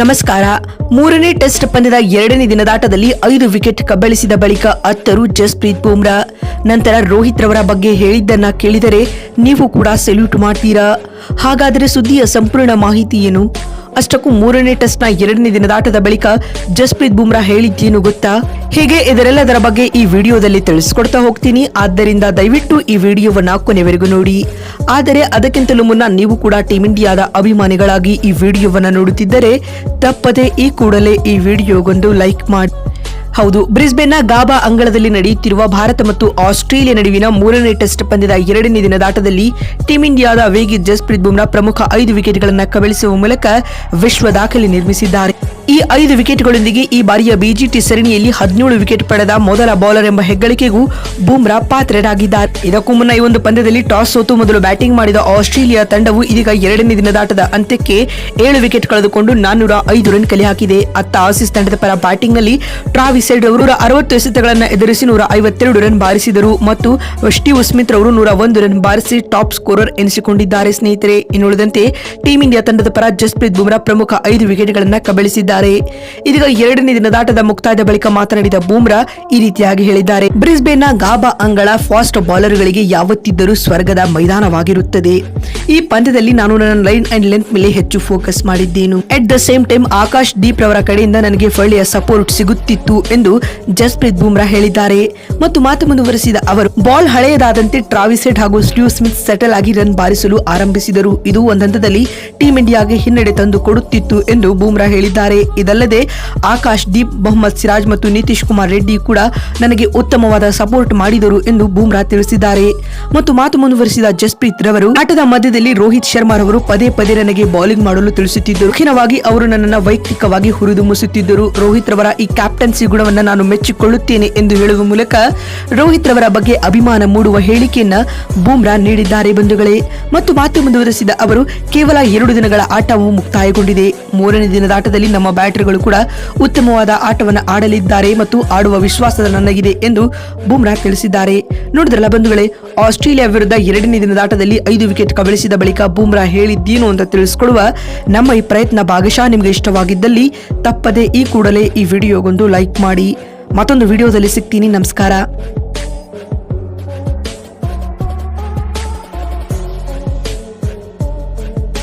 ನಮಸ್ಕಾರ. ಮೂರನೇ ಟೆಸ್ಟ್ ಪಂದ್ಯದ ಎರಡನೇ ದಿನದಾಟದಲ್ಲಿ ಐದು ವಿಕೆಟ್ ಕಬಳಿಸಿದ ಬಳಿಕ ಅತ್ತರು ಜಸ್ಪ್ರೀತ್ ಬೂಮ್ರಾ. ನಂತರ ರೋಹಿತ್ ರವರ ಬಗ್ಗೆ ಹೇಳಿದ್ದನ್ನ ಕೇಳಿದರೆ ನೀವು ಕೂಡ ಸೆಲ್ಯೂಟ್ ಮಾಡ್ತೀರಾ? ಹಾಗಾದರೆ ಸುದ್ದಿಯ ಸಂಪೂರ್ಣ ಮಾಹಿತಿ ಏನು? ಅಷ್ಟಕ್ಕೂ ಮೂರನೇ ಟೆಸ್ಟ್ನ ಎರಡನೇ ದಿನದಾಟದ ಬಳಿಕ ಜಸ್ಪ್ರೀತ್ ಬುಮ್ರಾ ಹೇಳಿದ್ದೇನು ಗೊತ್ತಾ? ಹೀಗೆ? ಇದರೆಲ್ಲದರ ಬಗ್ಗೆ ಈ ವಿಡಿಯೋದಲ್ಲಿ ತಿಳಿಸ್ಕೊಡ್ತಾ ಹೋಗ್ತೀನಿ. ಆದ್ದರಿಂದ ದಯವಿಟ್ಟು ಈ ವಿಡಿಯೋವನ್ನ ಕೊನೆವರೆಗೂ ನೋಡಿ. ಆದರೆ ಅದಕ್ಕಿಂತಲೂ ಮುನ್ನ ನೀವು ಕೂಡ ಟೀಮ್ ಇಂಡಿಯಾದ ಅಭಿಮಾನಿಗಳಾಗಿ ಈ ವಿಡಿಯೋವನ್ನ ನೋಡುತ್ತಿದ್ದರೆ ತಪ್ಪದೆ ಈ ಕೂಡಲೇ ಈ ವಿಡಿಯೋಗೊಂದು ಲೈಕ್ ಮಾಡಿ. ಹೌದು, ಬ್ರಿಸ್ಬೇನ್ನ ಗಾಬಾ ಅಂಗಳದಲ್ಲಿ ನಡೆಯುತ್ತಿರುವ ಭಾರತ ಮತ್ತು ಆಸ್ಟ್ರೇಲಿಯಾ ನಡುವಿನ ಮೂರನೇ ಟೆಸ್ಟ್ ಪಂದ್ಯದ ಎರಡನೇ ದಿನದಾಟದಲ್ಲಿ ಟೀಂ ಇಂಡಿಯಾದ ವೇಗಿ ಜಸ್ಪ್ರೀತ್ ಬುಮ್ರಾ ಪ್ರಮುಖ ಐದು ವಿಕೆಟ್ಗಳನ್ನು ಕಬಳಿಸುವ ಮೂಲಕ ವಿಶ್ವ ದಾಖಲೆ ನಿರ್ಮಿಸಿದ್ದಾರೆ. ಈ ಐದು ವಿಕೆಟ್ಗಳೊಂದಿಗೆ ಈ ಬಾರಿಯ ಬಿಜಿಟಿ ಸರಣಿಯಲ್ಲಿ ಹದಿನೇಳು ವಿಕೆಟ್ ಪಡೆದ ಮೊದಲ ಬೌಲರ್ ಎಂಬ ಹೆಗ್ಗಳಿಕೆಗೂ ಬುಮ್ರಾ ಪಾತ್ರರಾಗಿದ್ದಾರೆ. ಇದಕ್ಕೂ ಮುನ್ನ ಈ ಒಂದು ಪಂದ್ಯದಲ್ಲಿ ಟಾಸ್ ಸೋತು ಮೊದಲು ಬ್ಯಾಟಿಂಗ್ ಮಾಡಿದ ಆಸ್ಟ್ರೇಲಿಯಾ ತಂಡವು ಇದೀಗ ಎರಡನೇ ದಿನದಾಟದ ಅಂತ್ಯಕ್ಕೆ ಏಳು ವಿಕೆಟ್ ಕಳೆದುಕೊಂಡು ನಾನ್ನೂರ ಐದು ರನ್ ಕಲೆ ಹಾಕಿದೆ. ಅತ್ತ ಆಸೀಸ್ ತಂಡದ ಪರ ಬ್ಯಾಟಿಂಗ್ನಲ್ಲಿ ಟ್ರಾವಿಸ್ ಹೆಡ್ ಅವರು ಅರವತ್ತು ಎಸೆತಗಳನ್ನು ಎದುರಿಸಿ ನೂರ ಐವತ್ತೆರಡು ರನ್ ಬಾರಿಸಿದರು ಮತ್ತು ಸ್ಟೀವ್ ಸ್ಮಿತ್ ಅವರು ನೂರ ಒಂದು ರನ್ ಬಾರಿಸಿ ಟಾಪ್ ಸ್ಕೋರರ್ ಎನಿಸಿಕೊಂಡಿದ್ದಾರೆ. ಸ್ನೇಹಿತರೆ ಇನ್ನುಳಿದಂತೆ ಟೀಂ ಇಂಡಿಯಾ ತಂಡದ ಪರ ಜಸ್ಪ್ರೀತ್ ಬುಮ್ರಾ ಪ್ರಮುಖ ಐದು ವಿಕೆಟ್ಗಳನ್ನು ಕಬಳಿಸಿದ್ದಾರೆ. ಇದೀಗ ಎರಡನೇ ದಿನದಾಟದ ಮುಕ್ತಾಯದ ಬಳಿಕ ಮಾತನಾಡಿದ ಬೂಮ್ರಾ ಈ ರೀತಿಯಾಗಿ ಹೇಳಿದ್ದಾರೆ. ಬ್ರಿಸ್ಬೇನ್ನ ಗಾಬಾ ಅಂಗಳ ಫಾಸ್ಟ್ ಬೌಲರ್ಗಳಿಗೆ ಯಾವತ್ತಿದ್ದರೂ ಸ್ವರ್ಗದ ಮೈದಾನವಾಗಿರುತ್ತದೆ. ಈ ಪಂದ್ಯದಲ್ಲಿ ನಾನು ನನ್ನ ಲೈನ್ ಅಂಡ್ ಲೆಂತ್ ಮೇಲೆ ಹೆಚ್ಚು focus ಮಾಡಿದ್ದೇನು. At the same time Akash Deep ರವರ ಕಡೆಯಿಂದ ನನಗೆ ಒಳ್ಳೆಯ ಸಪೋರ್ಟ್ ಸಿಗುತ್ತಿತ್ತು ಎಂದು ಜಸ್ಪ್ರೀತ್ ಬೂಮ್ರಾ ಹೇಳಿದ್ದಾರೆ. ಮತ್ತು ಮಾತು ಮುಂದುವರೆಸಿದ ಅವರು, ಬಾಲ್ ಹಳೆಯದಾದಂತೆ ಟ್ರಾವಿಸೆಟ್ ಹಾಗೂ ಸ್ಟೀವ್ ಸ್ಮಿತ್ ಸೆಟಲ್ ಆಗಿ ರನ್ ಬಾರಿಸಲು ಆರಂಭಿಸಿದರು. ಇದು ಒಂದು ಹಂತದಲ್ಲಿ ಟೀಂ ಇಂಡಿಯಾಗೆ ಹಿನ್ನಡೆ ತಂದು ಕೊಡುತ್ತಿತ್ತು ಎಂದು ಬೂಮ್ರಾ ಹೇಳಿದ್ದಾರೆ. ಇದಲ್ಲದೆ ಆಕಾಶ್ ದೀಪ್, ಮೊಹಮ್ಮದ್ ಸಿರಾಜ್ ಮತ್ತು ನಿತೀಶ್ ಕುಮಾರ್ ರೆಡ್ಡಿ ಕೂಡ ನನಗೆ ಉತ್ತಮವಾದ ಸಪೋರ್ಟ್ ಮಾಡಿದರು ಎಂದು ಬೂಮ್ರಾ ತಿಳಿಸಿದ್ದಾರೆ. ಮತ್ತು ಮಾತು ಮುಂದುವರಿಸಿದ ಜಸ್ಪ್ರೀತ್ ರವರು, ಆಟದ ಮಧ್ಯದಲ್ಲಿ ರೋಹಿತ್ ಶರ್ಮಾ ರವರು ಪದೇ ಪದೇ ನನಗೆ ಬೌಲಿಂಗ್ ಮಾಡಲು ತಿಳಿಸುತ್ತಿದ್ದರು. ಮುಖ್ಯವಾಗಿ ಅವರು ನನ್ನನ್ನು ವೈಯಕ್ತಿಕವಾಗಿ ಹುರಿದುಂಬಿಸುತ್ತಿದ್ದರು ರೋಹಿತ್ ರವರ ಈ ಕ್ಯಾಪ್ಟನ್ಸಿ ಗುಣವನ್ನು ನಾನು ಮೆಚ್ಚಿಕೊಳ್ಳುತ್ತೇನೆ ಎಂದು ಹೇಳುವ ಮೂಲಕ ರೋಹಿತ್ ರವರ ಬಗ್ಗೆ ಅಭಿಮಾನ ಮೂಡುವ ಹೇಳಿಕೆಯನ್ನ ಬೂಮ್ರಾ ನೀಡಿದ್ದಾರೆ ಬಂಧುಗಳೇ. ಮತ್ತು ಮಾತು ಮುಂದುವರೆಸಿದ ಅವರು, ಕೇವಲ ಎರಡು ದಿನಗಳ ಆಟವು ಮುಕ್ತಾಯಗೊಂಡಿದೆ. ಮೂರನೇ ದಿನದ ಆಟದಲ್ಲಿ ನಮ್ಮ ಬ್ಯಾಟರ್ಗಳು ಕೂಡ ಉತ್ತಮವಾದ ಆಟವನ್ನು ಆಡಲಿದ್ದಾರೆ ಮತ್ತು ಆಡುವ ವಿಶ್ವಾಸ ನನಗಿದೆ ಎಂದು ಬೂಮ್ರಾ ತಿಳಿಸಿದ್ದಾರೆ. ನೋಡಿದ್ರಲ್ಲ ಬಂಧುಗಳೇ, ಆಸ್ಟ್ರೇಲಿಯಾ ವಿರುದ್ಧ ಎರಡನೇ ದಿನದ ಆಟದಲ್ಲಿ ಐದು ವಿಕೆಟ್ ಕಬಳಿಸಿದ ಬಳಿಕ ಬೂಮ್ರಾ ಹೇಳಿದ್ದೇನು ಅಂತ ತಿಳಿಸಿಕೊಡುವ ನಮ್ಮ ಈ ಪ್ರಯತ್ನ ಭಾಗಶಃ ನಿಮಗೆ ಇಷ್ಟವಾಗಿದ್ದಲ್ಲಿ ತಪ್ಪದೆ ಈ ಕೂಡಲೇ ಈ ವಿಡಿಯೋಗೊಂದು ಲೈಕ್ ಮಾಡಿ. ಮತ್ತೊಂದು ವಿಡಿಯೋದಲ್ಲಿ ಸಿಗ್ತೀನಿ. ನಮಸ್ಕಾರ.